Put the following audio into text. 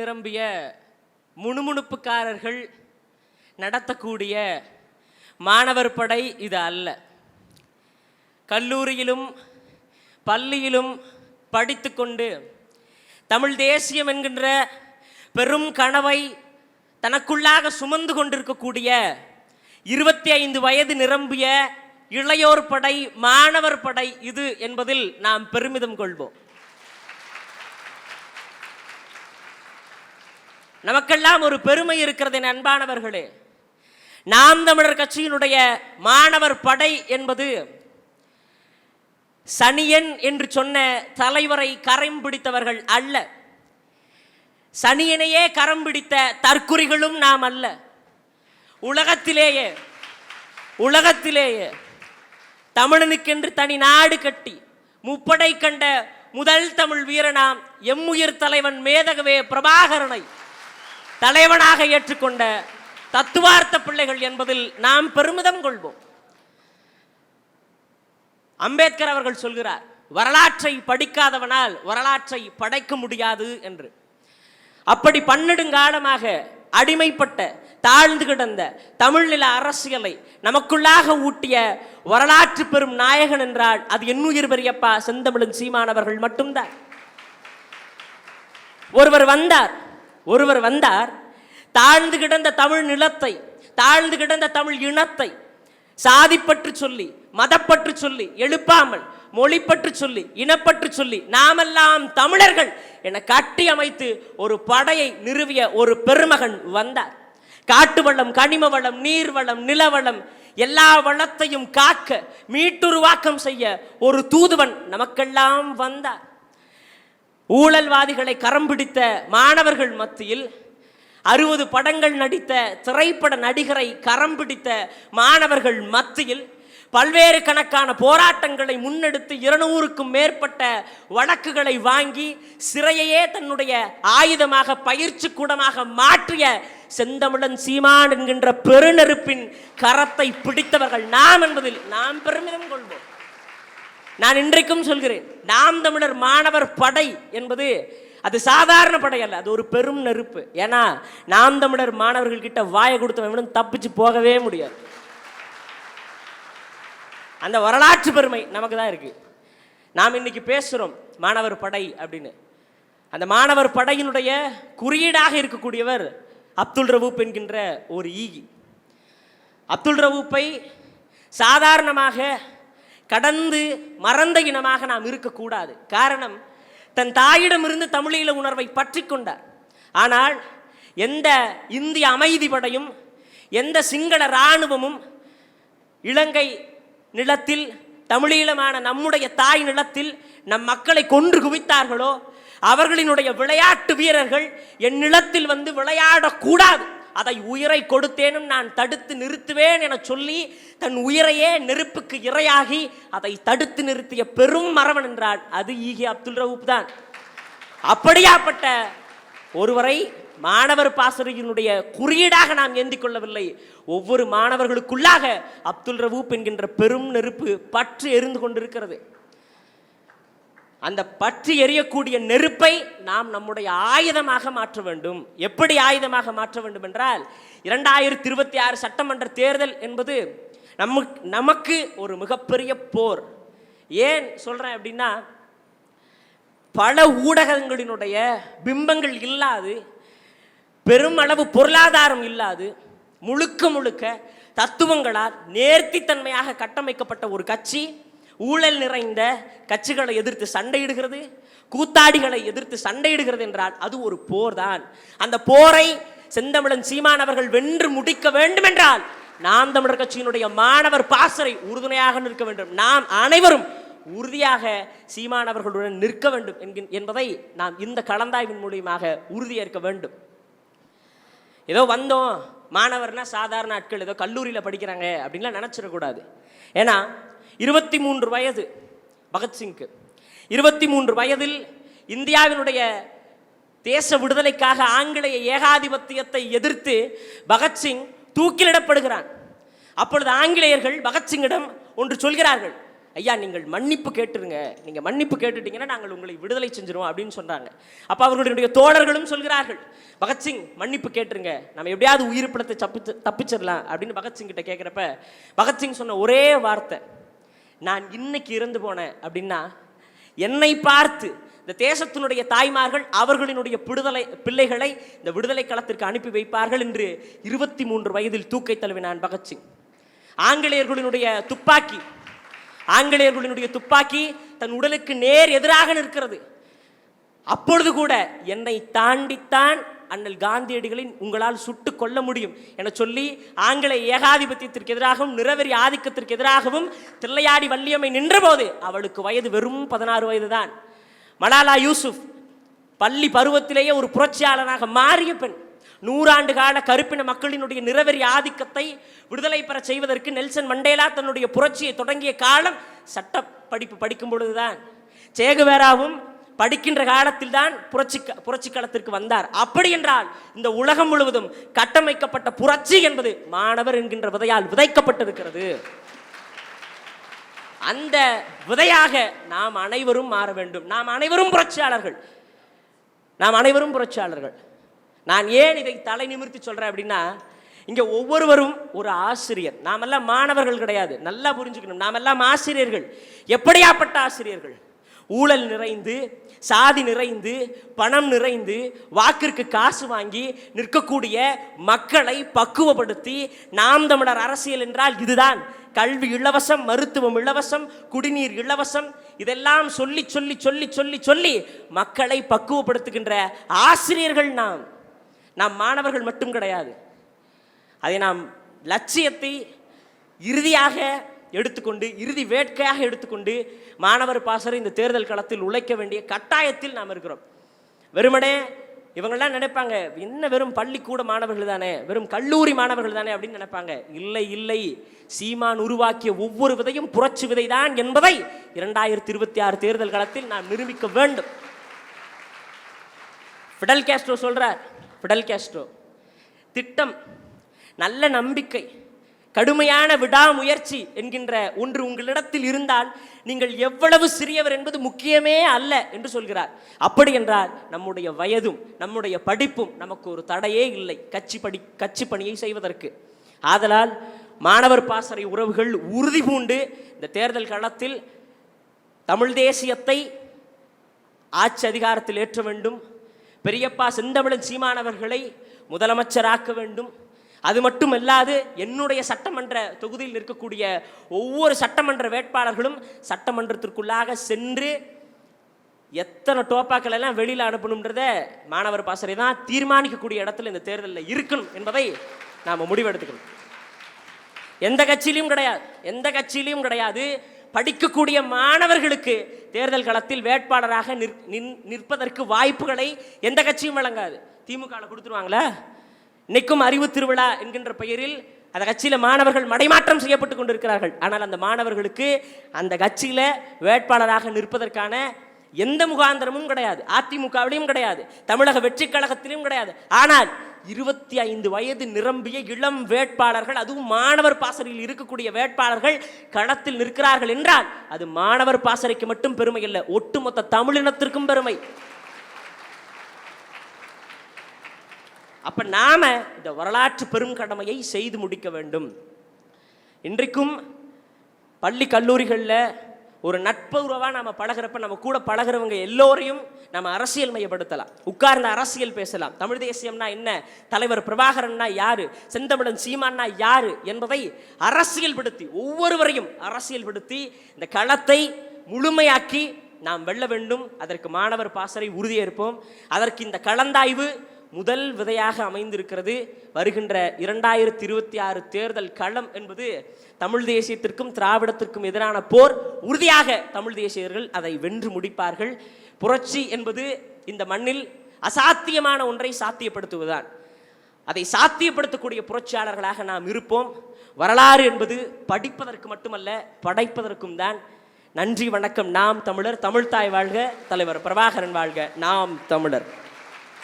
நிரம்பிய முணுமுணுப்புக்காரர்கள் நடத்தக்கூடிய மாணவர் படை இது அல்ல. கல்லூரியிலும் பள்ளியிலும் படித்துக்கொண்டு தமிழ் தேசியம் என்கின்ற பெரும் கனவை தனக்குள்ளாக சுமந்து கொண்டிருக்கக்கூடிய இருபத்தி ஐந்து வயது நிரம்பிய இளையோர் படை மாணவர் படை இது என்பதில் நாம் பெருமிதம் கொள்வோம். நமக்கெல்லாம் ஒரு பெருமை இருக்கிறது என் அன்பானவர்களே. நாம் தமிழர் கட்சியினுடைய மாணவர் படை என்பது சனியன் என்று சொன்ன தலைவரை கரம் பிடித்தவர்கள் அல்ல. சனியனையே கரம் பிடித்த தற்குறிகளும் நாம் அல்ல. உலகத்திலேயே உலகத்திலேயே தமிழனுக்கென்று தனி நாடு கட்டி முப்படை கண்ட முதல் தமிழ் வீரனாம் எம்முயிர் தலைவன் மேதகவே பிரபாகரனை தலைவனாக ஏற்றுக்கொண்ட தத்துவார்த்த பிள்ளைகள் என்பதில் நாம் பெருமிதம் கொள்வோம். அம்பேத்கர் அவர்கள் சொல்கிறார் வரலாற்றை படிக்காதவனால் வரலாற்றை படைக்க முடியாது என்று. அப்படி பன்னெடுங்காலமாக அடிமைப்பட்ட தாழ்ந்து கிடந்த தமிழ்நில அரசியலை நமக்குள்ளாக ஊட்டிய வரலாற்று பெரும் நாயகன் என்றால் அது என்னுயிர் பெரியப்பா செந்தமிழன் சீமானவர்கள் மட்டும்தான். ஒருவர் வந்தார் ஒருவர் வந்தார் தாழ்ந்து கிடந்த தமிழ் நிலத்தை தாழ்ந்து கிடந்த தமிழ் இனத்தை சாதிப்பற்று சொல்லி மதப்பற்று சொல்லி எழுப்பாமல் மொழிப்பற்று சொல்லி இனப்பற்று சொல்லி நாமெல்லாம் தமிழர்கள் என கட்டி அமைத்து ஒரு படையை நிறுவிய ஒரு பெருமகன் வந்தார். காட்டு வளம் கனிம வளம் நீர் வளம் நிலவளம் எல்லா வளத்தையும் காக்க மீட்டுருவாக்கம் செய்ய ஒரு தூதுவன் நமக்கெல்லாம் வந்தார். ஊழல்வாதிகளை கரம் பிடித்த மாணவர்கள் மத்தியில் அறுபது படங்கள் நடித்த திரைப்பட நடிகரை கரம் பிடித்த மாணவர்கள் மத்தியில் பல்வேறு கணக்கான போராட்டங்களை முன்னெடுத்து இருநூறுக்கும் மேற்பட்ட வழக்குகளை வாங்கி சிறையையே தன்னுடைய ஆயுதமாக பயிற்சி கூடமாக மாற்றிய செந்தமிழன் சீமான் என்கின்ற பெருநெருப்பின் கரத்தை பிடித்தவர்கள். நாம் என்பதில் நாம் பெருமிதம் கொள்வோம். நான் இன்றைக்கும் சொல்கிறேன் நாம் தமிழர் மாணவர் படை என்பது அது சாதாரண படை அல்ல அது ஒரு பெரும் நெருப்பு. ஏன்னா நாம் தமிழர் மாணவர்கள் கிட்ட வாயை கொடுத்தவன் தப்பிச்சு போகவே முடியாது. அந்த வரலாற்று பெருமை நமக்கு தான் இருக்கு. நாம் இன்னைக்கு பேசுகிறோம் மாணவர் படை அப்படின்னு. அந்த மாணவர் படையினுடைய குறியீடாக இருக்கக்கூடியவர் அப்துல் ரவூப் என்கின்ற ஒரு ஈகி. அப்துல் ரவூப்பை சாதாரணமாக கடந்து மறந்த இனமாக நாம் இருக்கக்கூடாது. காரணம் தன் தாயிடமிருந்து தமிழீழ உணர்வை பற்றி கொண்டார். ஆனால் எந்த இந்திய அமைதி படையும் எந்த சிங்கள இராணுவமும் இலங்கை நிலத்தில் தமிழீழமான நம்முடைய தாய் நிலத்தில் நம் மக்களை கொன்று குவித்தார்களோ அவர்களினுடைய விளையாட்டு வீரர்கள் என் நிலத்தில் வந்து விளையாடக்கூடாது. அதை உயிரை கொடுத்தேனும் நான் தடுத்து நிறுத்துவேன் என சொல்லி தன் உயிரையே நெருப்புக்கு இரையாகி அதை தடுத்து நிறுத்திய பெரும் மரவன் என்றால் அது ஈகி அப்துல் ரவுப் தான். அப்படியாப்பட்ட ஒருவரை மாணவர் பாசறையினுடைய குறியீடாக நாம் ஏந்திக் கொள்ளவில்லை. ஒவ்வொரு மாணவர்களுக்குள்ளாக அப்துல் ரவூப் என்கின்ற பெரும் நெருப்பு பற்று எரிந்து கொண்டிருக்கிறது. அந்த பற்றி எரியக்கூடிய நெருப்பை நாம் நம்முடைய ஆயுதமாக மாற்ற வேண்டும். எப்படி ஆயுதமாக மாற்ற வேண்டும் என்றால் இரண்டாயிரத்தி இருபத்தி ஆறு சட்டமன்ற தேர்தல் என்பது நமக்கு நமக்கு ஒரு மிகப்பெரிய போர். ஏன் சொல்கிறேன் அப்படின்னா பல ஊடகங்களினுடைய பிம்பங்கள் இல்லாது பெருமளவு பொருளாதாரம் இல்லாது முழுக்க முழுக்க தத்துவங்களால் நேர்த்தித்தன்மையாக கட்டமைக்கப்பட்ட ஒரு கட்சி ஊழல் நிறைந்த கட்சிகளை எதிர்த்து சண்டையிடுகிறது கூத்தாடிகளை எதிர்த்து சண்டையிடுகிறது என்றால் அது ஒரு போர் தான். அந்த போரை செந்தமிழன் சீமான் அவர்கள் வென்று முடிக்க வேண்டும் என்றால் நாம் தமிழர் கட்சியினுடைய மாணவர் பாசறை உறுதுணையாக நிற்க வேண்டும். நாம் அனைவரும் உறுதியாக சீமானவர்களுடன் நிற்க வேண்டும் என்கின் என்பதை நாம் இந்த கலந்தாய்வின் மூலியமாக உறுதியேற்க வேண்டும். ஏதோ வந்தோம் மாணவர்னா சாதாரண ஆட்கள் ஏதோ கல்லூரியில் படிக்கிறாங்க அப்படின்லாம் நினச்சிடக்கூடாது. ஏன்னா இருபத்தி மூன்று வயது பகத்சிங்க்கு இருபத்தி மூன்று வயதில் இந்தியாவினுடைய தேச விடுதலைக்காக ஆங்கிலேய ஏகாதிபத்தியத்தை எதிர்த்து பகத்சிங் தூக்கிலிடப்படுகிறான். அப்பொழுது ஆங்கிலேயர்கள் பகத்சிங்கிடம் ஒன்று சொல்கிறார்கள் ஐயா நீங்கள் மன்னிப்பு கேட்டுருங்க. நீங்கள் மன்னிப்பு கேட்டுட்டீங்கன்னா நாங்கள் உங்களை விடுதலை செஞ்சிருவோம் அப்படின்னு சொன்னாங்க அப்போ அவர்களுடைய தோழர்களும் சொல்கிறார்கள் பகத்சிங் மன்னிப்பு கேட்டுருங்க. நம்ம எப்படியாவது உயிர் பிடத்தை தப்பிச்சு தப்பிச்சிடலாம் அப்படின்னு பகத்சிங் கிட்ட கேட்குறப்ப பகத்சிங் சொன்ன ஒரே வார்த்தை நான் இன்னைக்கு இறந்து போனேன் அப்படின்னா என்னை பார்த்து இந்த தேசத்தினுடைய தாய்மார்கள் அவர்களினுடைய விடுதலை பிள்ளைகளை இந்த விடுதலை களத்திற்கு அனுப்பி வைப்பார்கள் என்று இருபத்தி மூன்று வயதில் தூக்கை தழுவினான் பகத்சிங் ஆங்கிலேயர்களினுடைய துப்பாக்கி ஆங்கிலேயர்களினுடைய துப்பாக்கி தன் உடலுக்கு நேர் எதிராக நிற்கிறது. அப்பொழுது கூட என்னை தாண்டித்தான் அண்ணல் காந்தியடிகளின் உங்களால் சுட்டு கொள்ள முடியும் என சொல்லி ஆங்கில ஏகாதிபத்தியத்திற்கு எதிராகவும் நிறவெறி ஆதிக்கத்திற்கு எதிராகவும் தில்லையாடி வள்ளியம்மை நின்றபோது அவளுக்கு வயது வெறும் பதினாறு வயதுதான். மலாலா யூசுப் பள்ளி பருவத்திலேயே ஒரு புரட்சியாளனாக மாறிய பெண். நூறாண்டு கால கருப்பின மக்களினுடைய நிறவெறி ஆதிக்கத்தை விடுதலை பெற செய்வதற்கு நெல்சன் மண்டேலா தன்னுடைய புரட்சியை தொடங்கிய காலம் சட்ட படிப்பு படிக்கும் பொழுதுதான். சேகுவேராவும் படிக்கின்ற காலத்தில் தான் புரட்சி புரட்சி களத்திற்கு வந்தார். அப்படி என்றால் இந்த உலகம் முழுவதும் கட்டமைக்கப்பட்ட புரட்சி என்பது மாணவர் என்கின்ற விதையால் விதைக்கப்பட்டிருக்கிறது. அந்த விதையாக நாம் அனைவரும் மாற வேண்டும். நாம் அனைவரும் புரட்சியாளர்கள். நாம் அனைவரும் புரட்சியாளர்கள். நான் ஏன் இதை தலை நிமிர்த்தி சொல்கிறேன் அப்படின்னா இங்கே ஒவ்வொருவரும் ஒரு ஆசிரியர். நாமெல்லாம் மாணவர்கள் கிடையாது. நல்லா புரிஞ்சுக்கணும். நாமெல்லாம் ஆசிரியர்கள். எப்படியாப்பட்ட ஆசிரியர்கள்? ஊழல் நிறைந்து சாதி நிறைந்து பணம் நிறைந்து வாக்கிற்கு காசு வாங்கி நிற்கக்கூடிய மக்களை பக்குவப்படுத்தி நாம் தமிழர் அரசியல் என்றால் இதுதான். கல்வி இலவசம் மருத்துவம் இலவசம் குடிநீர் இலவசம் இதெல்லாம் சொல்லி சொல்லி சொல்லி சொல்லி சொல்லி மக்களை பக்குவப்படுத்துகின்ற ஆசிரியர்கள் நாம். நாம் மாணவர்கள் மட்டும் கிடையாது. அதை நாம் லட்சியத்தை இறுதியாக எடுத்துக்கொண்டு இறுதி வேட்கையாக எடுத்துக்கொண்டு மாணவர் பாசர் இந்த தேர்தல் களத்தில் உழைக்க வேண்டிய கட்டாயத்தில் நாம் இருக்கிறோம். வெறுமனே இவங்கெல்லாம் நினைப்பாங்க என்ன வெறும் பள்ளிக்கூட மாணவர்கள் தானே வெறும் கல்லூரி மாணவர்கள் தானே அப்படின்னு நினைப்பாங்க. இல்லை இல்லை. சீமான் உருவாக்கிய ஒவ்வொரு விதையும் புரட்சி விதை தான் என்பதை இரண்டாயிரத்தி இருபத்தி ஆறு தேர்தல் களத்தில் நாம் நிரூபிக்க வேண்டும். ஃபிடல் கேஸ்ட்ரோ சொல்றார் ஃபிடல் கேஸ்ட்ரோ திட்டம் நல்ல நம்பிக்கை கடுமையான விடாமுயற்சி என்கின்ற ஒன்று உங்களிடத்தில் இருந்தால் நீங்கள் எவ்வளவு சிறியவர் என்பது முக்கியமே அல்ல என்று சொல்கிறார். அப்படி என்றால் நம்முடைய வயதும் நம்முடைய படிப்பும் நமக்கு ஒரு தடையே இல்லை கட்சி படி கட்சி பணியை செய்வதற்கு. ஆதலால் மாணவர் பாசறை உறவுகள் உறுதி பூண்டு இந்த தேர்தல் களத்தில் தமிழ் தேசியத்தை ஆட்சி அதிகாரத்தில் ஏற்ற வேண்டும். பெரியப்பா செந்தமிழன் சீமானவர்களை முதலமைச்சராக்க வேண்டும். அது மட்டும் அல்லாது என்னுடைய சட்டமன்ற தொகுதியில் இருக்கக்கூடிய ஒவ்வொரு சட்டமன்ற வேட்பாளர்களும் சட்டமன்றத்திற்குள்ளாக சென்று எத்தனை டோப்பாக்கள் எல்லாம் வெளியில் அனுப்பணுன்றத மாணவர் பாசறை தான் தீர்மானிக்கக்கூடிய இடத்துல இந்த தேர்தலில் இருக்கணும் என்பதை நாம் முடிவெடுத்துக்கணும். எந்த கட்சியிலையும் கிடையாது. எந்த கட்சியிலையும் கிடையாது. படிக்கக்கூடிய மாணவர்களுக்கு தேர்தல் களத்தில் வேட்பாளராக நிற்பதற்கு வாய்ப்புகளை எந்த கட்சியும் வழங்காது. திமுகவில் கொடுத்துருவாங்களா? இன்னைக்கும் அறிவு திருவிழா என்கின்ற பெயரில் அந்த கட்சியில் மாணவர்கள் மடைமாற்றம் செய்யப்பட்டு கொண்டிருக்கிறார்கள். ஆனால் அந்த மாணவர்களுக்கு அந்த கட்சியில் வேட்பாளராக நிற்பதற்கான எந்த முகாந்திரமும் கிடையாது. அதிமுகவிலையும் கிடையாது. தமிழக வெற்றி கழகத்திலும் கிடையாது. ஆனால் இருபத்தி ஐந்து வயது நிரம்பிய இளம் வேட்பாளர்கள் அதுவும் மாணவர் பாசறையில் இருக்கக்கூடிய வேட்பாளர்கள் களத்தில் நிற்கிறார்கள் என்றால் அது மாணவர் பாசறைக்கு மட்டும் பெருமை இல்லை. ஒட்டுமொத்த தமிழினத்திற்கும் பெருமை. அப்போ நாம் இந்த வரலாற்று பெரும் கடமையை செய்து முடிக்க வேண்டும். இன்றைக்கும் பள்ளி கல்லூரிகளில் ஒரு நட்புறவாக நம்ம பழகிறப்ப நம்ம கூட பழகிறவங்க எல்லோரையும் நம்ம அரசியல் மையப்படுத்தலாம். உட்கார்ந்த அரசியல் பேசலாம். தமிழ் தேசியம்னா என்ன? தலைவர் பிரபாகரன்னா யாரு? செந்தமிழன் சீமான்னா யாரு? என்பதை அரசியல் படுத்தி ஒவ்வொருவரையும் அரசியல்படுத்தி இந்த களத்தை முழுமையாக்கி நாம் வெல்ல வேண்டும். அதற்கு மாணவர் பாசறை உறுதியேற்போம். அதற்கு இந்த கலந்தாய்வு முதல் விதையாக அமைந்திருக்கிறது வருகின்ற இரண்டாயிரத்தி இருபத்தி ஆறு தேர்தல் களம் என்பது தமிழ் தேசியத்திற்கும் திராவிடத்திற்கும் எதிரான போர். உறுதியாக தமிழ் தேசியர்கள் அதை வென்று முடிப்பார்கள். புரட்சி என்பது இந்த மண்ணில் அசாத்தியமான ஒன்றை சாத்தியப்படுத்துவதுதான். அதை சாத்தியப்படுத்தக்கூடிய புரட்சியாளர்களாக நாம் இருப்போம். வரலாறு என்பது படிப்பதற்கு மட்டுமல்ல படைப்பதற்கும் தான். நன்றி வணக்கம். நாம் தமிழர் தமிழ்தாய் வாழ்க. தலைவர் பிரபாகரன் வாழ்க. நாம் தமிழர்.